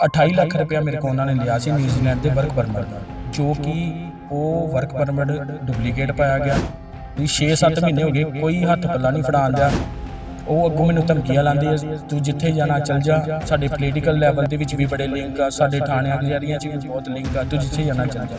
28 ਲੱਖ ਰੁਪਇਆ ਮੇਰੇ ਕੋਲ ਉਹਨਾਂ ਨੇ ਲਿਆ ਸੀ ਨਿਊਜ਼ੀਲੈਂਡ ਦੇ ਵਰਕ ਪਰਮਿਟ ਦਾ, ਜੋ ਕਿ ਉਹ ਵਰਕ ਪਰਮਿਟ ਡੁਪਲੀਕੇਟ ਪਾਇਆ ਗਿਆ। ਵੀ 6-7 ਮਹੀਨੇ ਹੋ ਗਏ, ਕੋਈ ਹੱਥ ਪੱਲਾ ਨਹੀਂ ਫੜਾਉਣ ਦਿਆ। ਉਹ ਅੱਗੋਂ ਮੈਨੂੰ ਧਮਕੀਆਂ ਲਾਉਂਦੀ ਹੈ ਤੂੰ ਜਿੱਥੇ ਜਾਣਾ ਚੱਲ ਜਾ, ਸਾਡੇ ਪੋਲੀਟੀਕਲ ਲੈਵਲ ਦੇ ਵਿੱਚ ਵੀ ਬੜੇ ਲਿੰਕ ਆ, ਸਾਡੇ ਥਾਣਿਆਂ ਕਚਹਿਰੀਆਂ 'ਚ ਵੀ ਬਹੁਤ ਲਿੰਕ ਆ, ਤੂੰ ਜਿੱਥੇ ਜਾਣਾ ਚੱਲ ਜਾ।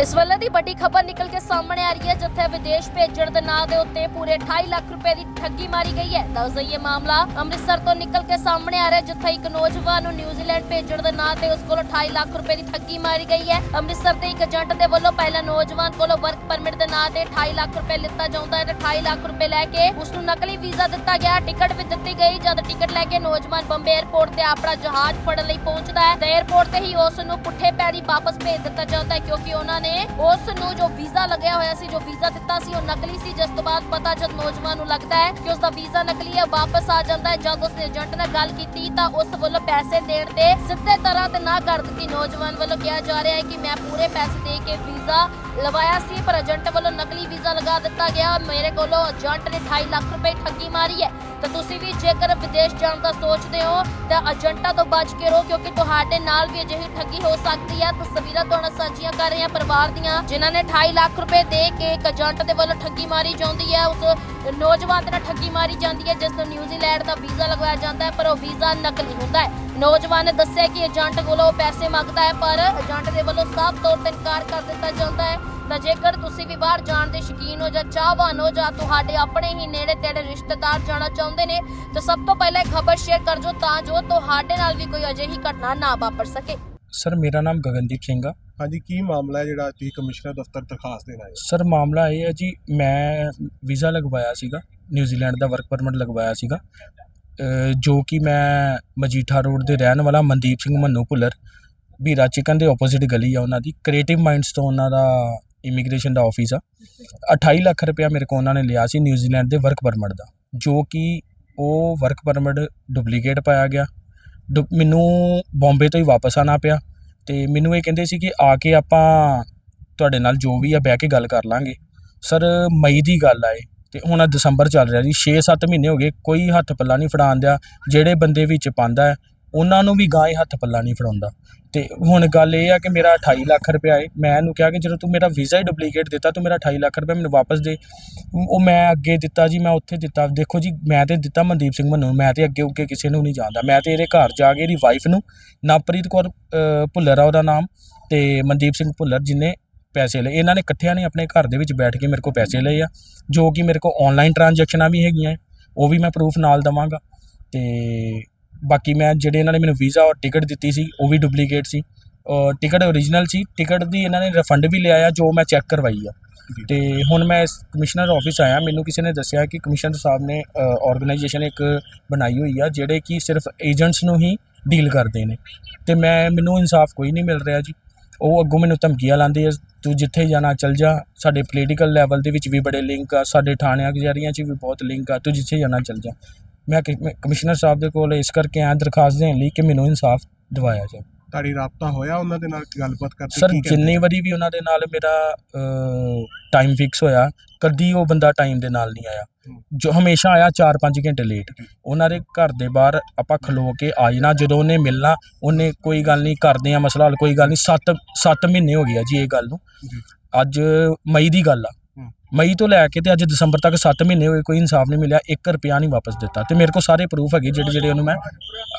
ਇਸ ਵੇਲੇ ਦੀ ਵੱਡੀ ਖਬਰ ਨਿਕਲ ਕੇ ਸਾਹਮਣੇ ਆ ਰਹੀ ਹੈ, ਜਿੱਥੇ ਵਿਦੇਸ਼ ਭੇਜਣ ਦੇ ਨਾਂ ਦੇ ਉੱਤੇ ਪੂਰੇ 28 ਲੱਖ ਰੁਪਏ ਦੀ ਠੱਗੀ ਮਾਰੀ ਗਈ ਹੈ। ਦੱਸ ਦਈਏ ਮਾਮਲਾ, ਅੰਮ੍ਰਿਤਸਰ ਤੋਂ ਨਿਕਲ ਕੇ ਸਾਹਮਣੇ ਆ ਰਿਹਾ, ਜਿੱਥੇ ਇੱਕ ਨੌਜਵਾਨ ਨੂੰ ਨਿਊਜ਼ੀਲੈਂਡ ਭੇਜਣ ਦੇ ਨਾਂ ਤੇ ਉਸ ਕੋਲ 28 ਲੱਖ ਰੁਪਏ ਦੀ ਠੱਗੀ ਮਾਰੀ ਗਈ ਹੈ। ਅੰਮ੍ਰਿਤਸਰ ਦੇ ਇੱਕ ਏਜੰਟ ਦੇ ਵੱਲੋਂ ਪਹਿਲਾਂ ਨੌਜਵਾਨ ਕੋਲੋਂ ਵਰਕ ਪਰਮਿਟ ਦੇ ਨਾਂ ਤੇ 28 ਲੱਖ ਰੁਪਏ ਲਿੱਤਾ ਜਾਂਦਾ ਹੈ ਤੇ 28 ਲੱਖ ਰੁਪਏ ਲੈ ਕੇ ਉਸ ਨੂੰ ਨਕਲੀ ਵੀਜ਼ਾ ਦਿੱਤਾ ਗਿਆ। ਟਿਕਟ ਵੀ ਦਿੱਤੀ ਗਈ, ਜਦ ਟਿਕਟ ਲੈ ਕੇ ਨੌਜਵਾਨ ਬੰਬੇ 에ਅਰਪੋਰਟ ਤੇ ਆਪਣਾ ਜਹਾਜ਼ ਫੜਨ ਲਈ ਪਹੁੰਚਦਾ ਹੈ। ਤੇ 에ਅਰਪੋਰਟ ਤੇ ਹੀ ਉਸ ਨੂੰ ਪੁੱਠੇ ਪੈਰੀ ਵਾਪਸ ਭੇਜ ਦਿੱਤਾ ਜਾਂਦਾ ਹੈ, ਕਿਉਂਕਿ ਉਹਨਾਂ ਨੇ, ਉਸ ਨੂੰ ਜੋ ਵੀਜ਼ਾ ਲੱਗਿਆ ਹੋਇਆ ਸੀ, ਜੋ ਵੀਜ਼ਾ ਦਿੱਤਾ ਸੀ, ਉਹ ਨਕਲੀ ਸੀ। ਜਿਸ ਤੋਂ ਬਾਅਦ ਪਤਾ ਜਦ ਨੌਜਵਾਨ ਨੂੰ ਲੱਗਦਾ ਹੈ ਕਿ ਉਸ ਦਾ ਵੀਜ਼ਾ ਨਕਲੀ ਹੈ, ਵਾਪਸ ਆ ਜਾਂਦਾ ਹੈ। ਜਦ ਉਸ ਏਜੰਟ ਨਾਲ ਗੱਲ ਕੀਤੀ, ਤਾਂ ਉਸ ਵੱਲੋਂ ਪੈਸੇ ਦੇਣ ਤੇ ਸਿੱਧੇ ਤਰ੍ਹਾਂ ਤੇ ਨਾ ਕਰ ਦਿੱਤੀ। ਨੌਜਵਾਨ ਵੱਲੋਂ ਕਿਹਾ ਜਾ ਰਿਹਾ ਹੈ ਕਿ ਮੈਂ ਪੂਰੇ ਪੈਸੇ ਦੇ ਕੇ ਵੀਜ਼ਾ ਲਵਾਇਆ ਸੀ, ਪਰ ਏਜੰਟ ਵੱਲੋਂ ਨਕਲੀ ਵੀਜ਼ਾ ਲਗਾ ਦਿੱਤਾ ਗਿਆ। ਮੇਰੇ ਕੋਲੋਂ ਏਜੰਟ ਨੇ 28 ਲੱਖ ਰੁਪਏ ਠੱਗੀ ਮਾਰੀ ਹੈ। ਤਾਂ ਤੁਸੀਂ ਵੀ ਜੇਕਰ ਵਿਦੇਸ਼ ਜਾਣ ਦਾ ਸੋਚਦੇ ਹੋ, ਤਾਂ ਏਜੰਟਾਂ ਤੋਂ ਬਚ ਕੇ ਰਹੋ, ਕਿਉਂਕਿ ਤੁਹਾਡੇ ਨਾਲ ਵੀ ਅਜਿਹੀ ਠੱਗੀ ਹੋ ਸਕਦੀ ਹੈ। ਤਸਵੀਰਾਂ ਤੁਹਾਨੂੰ ਸਾਂਝੀਆਂ ਕਰ ਰਹੇ ਹਾਂ ਪਰਿਵਾਰ ਦੀਆਂ, ਜਿਨ੍ਹਾਂ ਨੇ 28 ਲੱਖ ਰੁਪਏ ਦੇ ਕੇ ਇੱਕ ਏਜੰਟ ਦੇ ਵੱਲੋਂ ਠੱਗੀ ਮਾਰੀ ਜਾਂਦੀ ਹੈ। ਉਸ ਨੌਜਵਾਨ ਦੇ ਨਾਲ ਠੱਗੀ ਮਾਰੀ ਜਾਂਦੀ ਹੈ, ਜਿਸ ਨੂੰ ਨਿਊਜ਼ੀਲੈਂਡ ਦਾ ਵੀਜ਼ਾ ਲਗਵਾਇਆ ਜਾਂਦਾ ਹੈ, ਪਰ ਉਹ ਵੀਜ਼ਾ ਨਕਲੀ ਹੁੰਦਾ ਹੈ। ਨੌਜਵਾਨ ਨੇ ਦੱਸਿਆ ਕਿ ਏਜੰਟ ਕੋਲੋਂ ਪੈਸੇ ਮੰਗਦਾ ਹੈ, ਪਰ ਏਜੰਟ ਦੇ ਵੱਲੋਂ ਸਾਫ਼ ਤੌਰ ਤੇ ਇਨਕਾਰ ਕਰ ਦਿੱਤਾ ਜਾਂਦਾ ਹੈ। ਤਾਂ ਜੇਕਰ ਤੁਸੀਂ ਵੀ ਬਾਹਰ ਜਾਣ ਦੇ ਸ਼ੌਕੀਨ ਹੋ ਜਾਂ ਚਾਹਵਾਨ ਹੋ ਜਾਂ ਤੁਹਾਡੇ ਆਪਣੇ ਹੀ ਨੇੜੇ ਤੇੜੇ ਰਿਸ਼ਤੇਦਾਰ ਜਾਣਾ ਚਾਹੁੰਦੇ ਨੇ, ਤਾਂ ਸਭ ਤੋਂ ਪਹਿਲਾਂ ਖਬਰ ਸ਼ੇਅਰ ਕਰ ਜੋ ਤਾਂ ਜੋ ਤੁਹਾਡੇ ਨਾਲ ਵੀ ਕੋਈ ਅਜਿਹੀ ਘਟਨਾ ਨਾ ਵਾਪਰ ਸਕੇ। ਸਰ, ਮੇਰਾ ਨਾਮ ਗਗਨਦੀਪ ਸਿੰਘ ਆ। ਹਾਂਜੀ ਕੀ ਮਾਮਲਾ ਹੈ ਜਿਹੜਾ ਤੁਸੀਂ ਕਮਿਸ਼ਨਰ ਦਫ਼ਤਰ ਦਰਖਾਸਤ ਦੇਣ ਆਏ ਸਰ ਮਾਮਲਾ ਇਹ ਹੈ ਜੀ ਮੈਂ ਵੀਜ਼ਾ ਲਗਵਾਇਆ ਸੀਗਾ ਨਿਊਜ਼ੀਲੈਂਡ ਦਾ ਵਰਕ ਪਰਮਿਟ ਲਗਵਾਇਆ ਸੀਗਾ। ਅ, ਜੋ ਕਿ ਮੈਂ ਮਜੀਠਾ ਰੋਡ ਦੇ ਰਹਿਣ ਵਾਲਾ ਮਨਦੀਪ ਸਿੰਘ ਮੰਨੂ ਭੁੱਲਰ ਵੀਰਾ ਚਿਕਨ ਦੇ ਆਪੋਜ਼ਿਟ ਗਲੀ ਆ ਉਹਨਾਂ ਦੀ। ਕ੍ਰੀਏਟਿਵ ਮਾਈਂਡਸ ਤੋਂ ਉਹਨਾਂ ਦਾ ਇਮੀਗ੍ਰੇਸ਼ਨ ਦਾ ਆਫਿਸ ਆ। 28 ਲੱਖ ਰੁਪਇਆ ਮੇਰੇ ਕੋਲ ਉਹਨਾਂ ਨੇ ਲਿਆ ਸੀ ਨਿਊਜ਼ੀਲੈਂਡ ਦੇ ਵਰਕ ਪਰਮਿਟ ਦਾ ਜੋ ਕਿ ਉਹ ਵਰਕ ਪਰਮਿਟ ਡੁਪਲੀਕੇਟ ਪਾਇਆ ਗਿਆ। ਡੁ- ਮੈਨੂੰ ਬੰਬੇ ਤੋਂ ਹੀ ਵਾਪਸ ਆਣਾ ਪਿਆ। ਅਤੇ ਮੈਨੂੰ ਇਹ ਕਹਿੰਦੇ ਸੀ ਕਿ ਆ ਕੇ ਆਪਾਂ ਤੁਹਾਡੇ ਨਾਲ ਜੋ ਵੀ ਆ ਬਹਿ ਕੇ ਗੱਲ ਕਰ ਲਾਂਗੇ। ਸਰ, ਮਈ ਦੀ ਗੱਲ ਆ ਇਹ ਤੇ ਹੁਣ ਦਸੰਬਰ ਚੱਲ ਰਿਹਾ ਜੀ 6-7 ਮਹੀਨੇ ਹੋ ਗਏ, ਕੋਈ ਹੱਥ ਪੱਲਾ ਨਹੀਂ ਫੜਾਉਣ ਦਿਆ। ਜਿਹੜੇ ਬੰਦੇ ਵਿੱਚ ਪਾਉਂਦਾ ਉਹਨਾਂ ਨੂੰ ਵੀ ਗਾਂਹ ਹੱਥ ਪੱਲਾ ਨਹੀਂ ਫੜਾਉਂਦਾ। ਤੇ ਹੁਣ ਗੱਲ ਇਹ ਆ ਕਿ ਮੇਰਾ 28 ਲੱਖ ਰੁਪਇਆ ਹੈ ਮੈਂ ਇਹਨੂੰ ਕਿਹਾ ਕਿ ਜਦੋਂ ਤੂੰ ਮੇਰਾ ਵੀਜ਼ਾ ਹੀ ਡੁਪਲੀਕੇਟ ਦਿੱਤਾ, ਤੂੰ ਮੇਰਾ 28 ਲੱਖ ਰੁਪਇਆ ਮੈਨੂੰ ਵਾਪਸ ਦੇ। ਉਹ ਮੈਂ ਅੱਗੇ ਦਿੱਤਾ ਜੀ, ਮੈਂ ਉੱਥੇ ਦਿੱਤਾ। ਦੇਖੋ ਜੀ, ਮੈਂ ਤੇ ਦਿੱਤਾ ਮਨਦੀਪ ਸਿੰਘ ਮੰਨੂ ਮੈਂ ਤੇ ਅੱਗੇ ਉੱਗੇ ਕਿਸੇ ਨੂੰ ਨਹੀਂ ਜਾਣਦਾ। ਮੈਂ ਤੇ ਇਹਦੇ ਘਰ ਜਾ ਕੇ ਇਹਦੀ ਵਾਈਫ ਨੂੰ, ਨਵਪ੍ਰੀਤ ਕੌਰ ਭੁੱਲਰ ਆ ਉਹਦਾ ਨਾਮ, ਤੇ ਮਨਦੀਪ ਸਿੰਘ ਭੁੱਲਰ ਜਿਨੇ ਪੈਸੇ ਲਏ। ਇਹਨਾਂ ਨੇ ਇਕੱਠਿਆਂ ਨੇ ਆਪਣੇ ਘਰ ਦੇ ਵਿੱਚ ਬੈਠ ਕੇ ਮੇਰੇ ਕੋਲ ਪੈਸੇ ਲਏ ਆ, ਜੋ ਕਿ ਮੇਰੇ ਕੋਲ ਆਨਲਾਈਨ ਟ੍ਰਾਂਜੈਕਸ਼ਨਾਂ ਵੀ ਹੈਗੀਆਂ ਉਹ ਵੀ ਮੈਂ ਪ੍ਰੂਫ ਨਾਲ ਦਵਾਂਗਾ। ਤੇ ਬਾਕੀ ਮੈਂ ਜਿਹੜੇ ਇਹਨਾਂ ਨੇ ਮੈਨੂੰ ਵੀਜ਼ਾ ਔਰ ਟਿਕਟ ਦਿੱਤੀ ਸੀ ਉਹ ਵੀ ਡੁਪਲੀਕੇਟ ਸੀ। ਔਰ ਟਿਕਟ ਓਰੀਜਨਲ ਸੀ ਟਿਕਟ ਦੀ ਇਹਨਾਂ ਨੇ ਰਿਫੰਡ ਵੀ ਲਿਆ ਆ ਜੋ ਮੈਂ ਚੈੱਕ ਕਰਵਾਈ ਆ। ਤੇ ਹੁਣ ਮੈਂ ਇਸ ਕਮਿਸ਼ਨਰ ਆਫਿਸ ਆਇਆ ਮੈਨੂੰ ਕਿਸੇ ਨੇ ਦੱਸਿਆ ਕਿ ਕਮਿਸ਼ਨਰ ਸਾਹਿਬ ਨੇ ਆਰਗੇਨਾਈਜੇਸ਼ਨ ਇੱਕ ਬਣਾਈ ਹੋਈ ਆ ਜਿਹੜੇ ਕਿ ਸਿਰਫ ਏਜੰਟਸ ਨੂੰ ਹੀ ਡੀਲ ਕਰਦੇ ਨੇ। ਤੇ ਮੈਂ ਮੈਨੂੰ ਇਨਸਾਫ ਕੋਈ ਨਹੀਂ ਮਿਲ ਰਿਹਾ ਜੀ। ਉਹ ਅੱਗੋਂ ਮੈਨੂੰ ਧਮਕੀਆਂ ਲਾਉਂਦੇ ਆ ਤੂੰ ਜਿੱਥੇ ਜਾਣਾ ਚੱਲ ਜਾ। ਸਾਡੇ ਪੋਲੀਟੀਕਲ ਲੈਵਲ ਦੇ ਵਿੱਚ ਵੀ ਬੜੇ ਲਿੰਕ ਆ ਸਾਡੇ ਥਾਣਿਆਂ ਕਚਹਿਰੀਆਂ 'ਚ ਵੀ ਬਹੁਤ ਲਿੰਕ ਆ ਤੂੰ ਜਿੱਥੇ ਜਾਣਾ ਚੱਲ ਜਾ। ਮੈਂ ਕਮਿਸ਼ਨਰ ਸਾਹਿਬ ਦੇ ਕੋਲ ਇਸ ਕਰਕੇ ਆਇਆ ਦਰਖਾਸਤ ਦੇਣ ਲਈ ਕਿ ਮੈਨੂੰ ਇਨਸਾਫ ਦਿਵਾਇਆ ਜਾਵੇ। ਤੁਹਾਡੀ ਰਾਬਤਾ ਹੋਇਆ ਉਹਨਾਂ ਦੇ ਨਾਲ ਗੱਲਬਾਤ ਕਰਦੇ ਸਰ? ਜਿੰਨੀ ਵਾਰੀ ਵੀ ਉਹਨਾਂ ਦੇ ਨਾਲ ਮੇਰਾ ਟਾਈਮ ਫਿਕਸ ਹੋਇਆ ਕਦੀ ਉਹ ਬੰਦਾ ਟਾਈਮ ਦੇ ਨਾਲ ਨਹੀਂ ਆਇਆ। ਜੋ ਹਮੇਸ਼ਾ ਆਇਆ 4-5 ਘੰਟੇ ਲੇਟ ਉਹਨਾਂ ਦੇ ਘਰ ਦੇ ਬਾਹਰ ਆਪਾਂ ਖਲੋ ਕੇ ਆ ਜਾਣਾ ਜਦੋਂ ਉਹਨੇ ਮਿਲਣਾ ਉਹਨੇ ਕੋਈ ਗੱਲ ਨਹੀਂ ਕਰਦੇ ਆ ਮਸਲਾ ਹੱਲ ਕੋਈ ਗੱਲ ਨਹੀਂ। 7 7 ਮਹੀਨੇ ਹੋ ਗਏ ਆ ਜੀ ਇਹ ਗੱਲ ਨੂੰ। ਅੱਜ ਮਈ ਦੀ ਗੱਲ ਆ। ਮਈ ਤੋਂ ਲੈ ਕੇ ਤੇ ਅੱਜ ਦਸੰਬਰ ਤੱਕ 7 ਮਹੀਨੇ ਹੋਏ ਕੋਈ ਇਨਸਾਫ ਨਹੀਂ ਮਿਲਿਆ 1 ਰੁਪਿਆ ਨਹੀਂ ਵਾਪਸ ਦਿੱਤਾ ਤੇ ਮੇਰੇ ਕੋਲ ਸਾਰੇ ਪ੍ਰੂਫ ਹੈਗੇ ਜਿਹੜੇ ਜਿਹੜੇ ਉਹਨੂੰ ਮੈਂ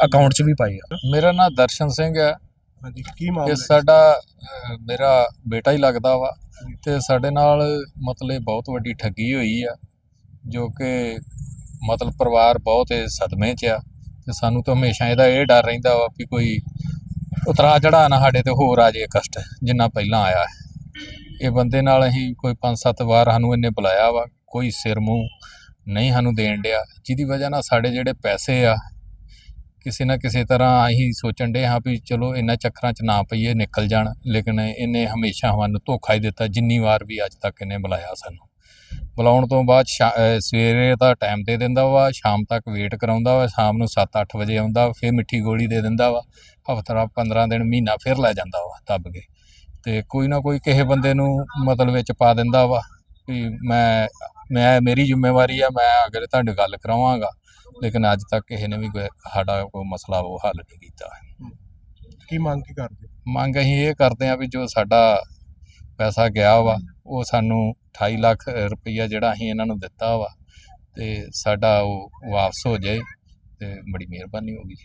ਅਕਾਊਂਟ 'ਚ ਵੀ ਪਾਏ ਆ। ਮੇਰਾ ਨਾਮ ਦਰਸ਼ਨ ਸਿੰਘ ਹੈ। ਹਾਂਜੀ ਕੀ ਮਾਮਲਾ ਇਹ ਹੈ? ਸਾਡਾ ਮੇਰਾ ਬੇਟਾ ਹੀ ਲੱਗਦਾ ਵਾ ਤੇ ਸਾਡੇ ਨਾਲ ਮਤਲਬ ਬਹੁਤ ਵੱਡੀ ਠੱਗੀ ਹੋਈ ਆ ਜੋ ਕਿ ਮਤਲਬ ਪਰਿਵਾਰ ਬਹੁਤ ਸਦਮੇ 'ਚ ਆ ਤੇ ਸਾਨੂੰ ਤਾਂ ਹਮੇਸ਼ਾ ਇਹਦਾ ਇਹ ਡਰ ਰਹਿੰਦਾ ਵਾ ਵੀ ਕੋਈ ਉਤਰਾ ਚੜਾ ਨਾ ਸਾਡੇ ਤੇ ਹੋਰ ਆ ਜੇ ਕਸ਼ਟ ਜਿੰਨਾ ਪਹਿਲਾਂ ਆਇਆ ਹੈ। ਇਹ ਬੰਦੇ ਨਾਲ ਅਸੀਂ ਕੋਈ 5-7 ਵਾਰ ਸਾਨੂੰ ਇਹਨੇ ਬੁਲਾਇਆ ਵਾ, ਕੋਈ ਸਿਰ ਮੂੰਹ ਨਹੀਂ ਸਾਨੂੰ ਦੇਣ ਡਿਆ। ਜਿਹਦੀ ਵਜ੍ਹਾ ਨਾਲ ਸਾਡੇ ਜਿਹੜੇ ਪੈਸੇ ਆ, ਕਿਸੇ ਨਾ ਕਿਸੇ ਤਰ੍ਹਾਂ ਅਸੀਂ ਸੋਚਣ ਡੇ ਹਾਂ ਵੀ ਚਲੋ ਇਹਨਾਂ ਚੱਕਰਾਂ 'ਚ ਨਾ ਪਈਏ, ਨਿਕਲ ਜਾਣ। ਲੇਕਿਨ ਇਹਨੇ ਹਮੇਸ਼ਾ ਸਾਨੂੰ ਧੋਖਾ ਹੀ ਦਿੱਤਾ, ਜਿੰਨੀ ਵਾਰ ਵੀ ਅੱਜ ਤੱਕ ਇਹਨੇ ਬੁਲਾਇਆ ਸਾਨੂੰ। ਬੁਲਾਉਣ ਤੋਂ ਬਾਅਦ ਸ਼ਾ- ਸਵੇਰੇ ਦਾ ਟਾਈਮ ਦੇ ਦਿੰਦਾ ਵਾ, ਸ਼ਾਮ ਤੱਕ ਵੇਟ ਕਰਾਉਂਦਾ ਵਾ, ਸ਼ਾਮ ਨੂੰ 7-8 ਵਜੇ ਆਉਂਦਾ, ਫਿਰ ਮਿੱਠੀ ਗੋਲੀ ਦੇ ਦਿੰਦਾ ਵਾ, ਹਫ਼ਤਾ 15 ਦਿਨ ਮਹੀਨਾ ਫਿਰ ਲੈ ਜਾਂਦਾ ਵਾ, ਦੱਬ ਕੇ। ਤੇ ਕੋਈ ਨਾ ਕੋਈ ਕਿਸੇ ਬੰਦੇ ਨੂੰ ਮਤਲਬ ਵਿੱਚ ਪਾ ਦਿੰਦਾ ਵਾ ਵੀ ਮੈਂ ਮੈਂ ਮੇਰੀ ਜ਼ਿੰਮੇਵਾਰੀ ਆ ਮੈਂ ਅਗਰ ਤੁਹਾਡੇ ਗੱਲ ਕਰਾਵਾਂਗਾ। ਲੇਕਿਨ ਅੱਜ ਤੱਕ ਕਿਸੇ ਨੇ ਵੀ ਸਾਡਾ ਕੋਈ ਮਸਲਾ ਉਹ ਹੱਲ ਨਹੀਂ ਕੀਤਾ। ਕੀ ਮੰਗ ਕੀ ਕਰਦੇ? ਮੰਗ ਅਸੀਂ ਇਹ ਕਰਦੇ ਆ ਵੀ ਜੋ ਸਾਡਾ ਪੈਸਾ ਗਿਆ ਵਾ ਉਹ ਸਾਨੂੰ 28 ਲੱਖ ਰੁਪਈਆ ਜਿਹੜਾ ਅਸੀਂ ਇਹਨਾਂ ਨੂੰ ਦਿੱਤਾ ਵਾ ਤੇ ਸਾਡਾ ਉਹ ਵਾਪਸ ਹੋ ਜਾਏ ਤੇ ਬੜੀ ਮਿਹਰਬਾਨੀ ਹੋਗੀ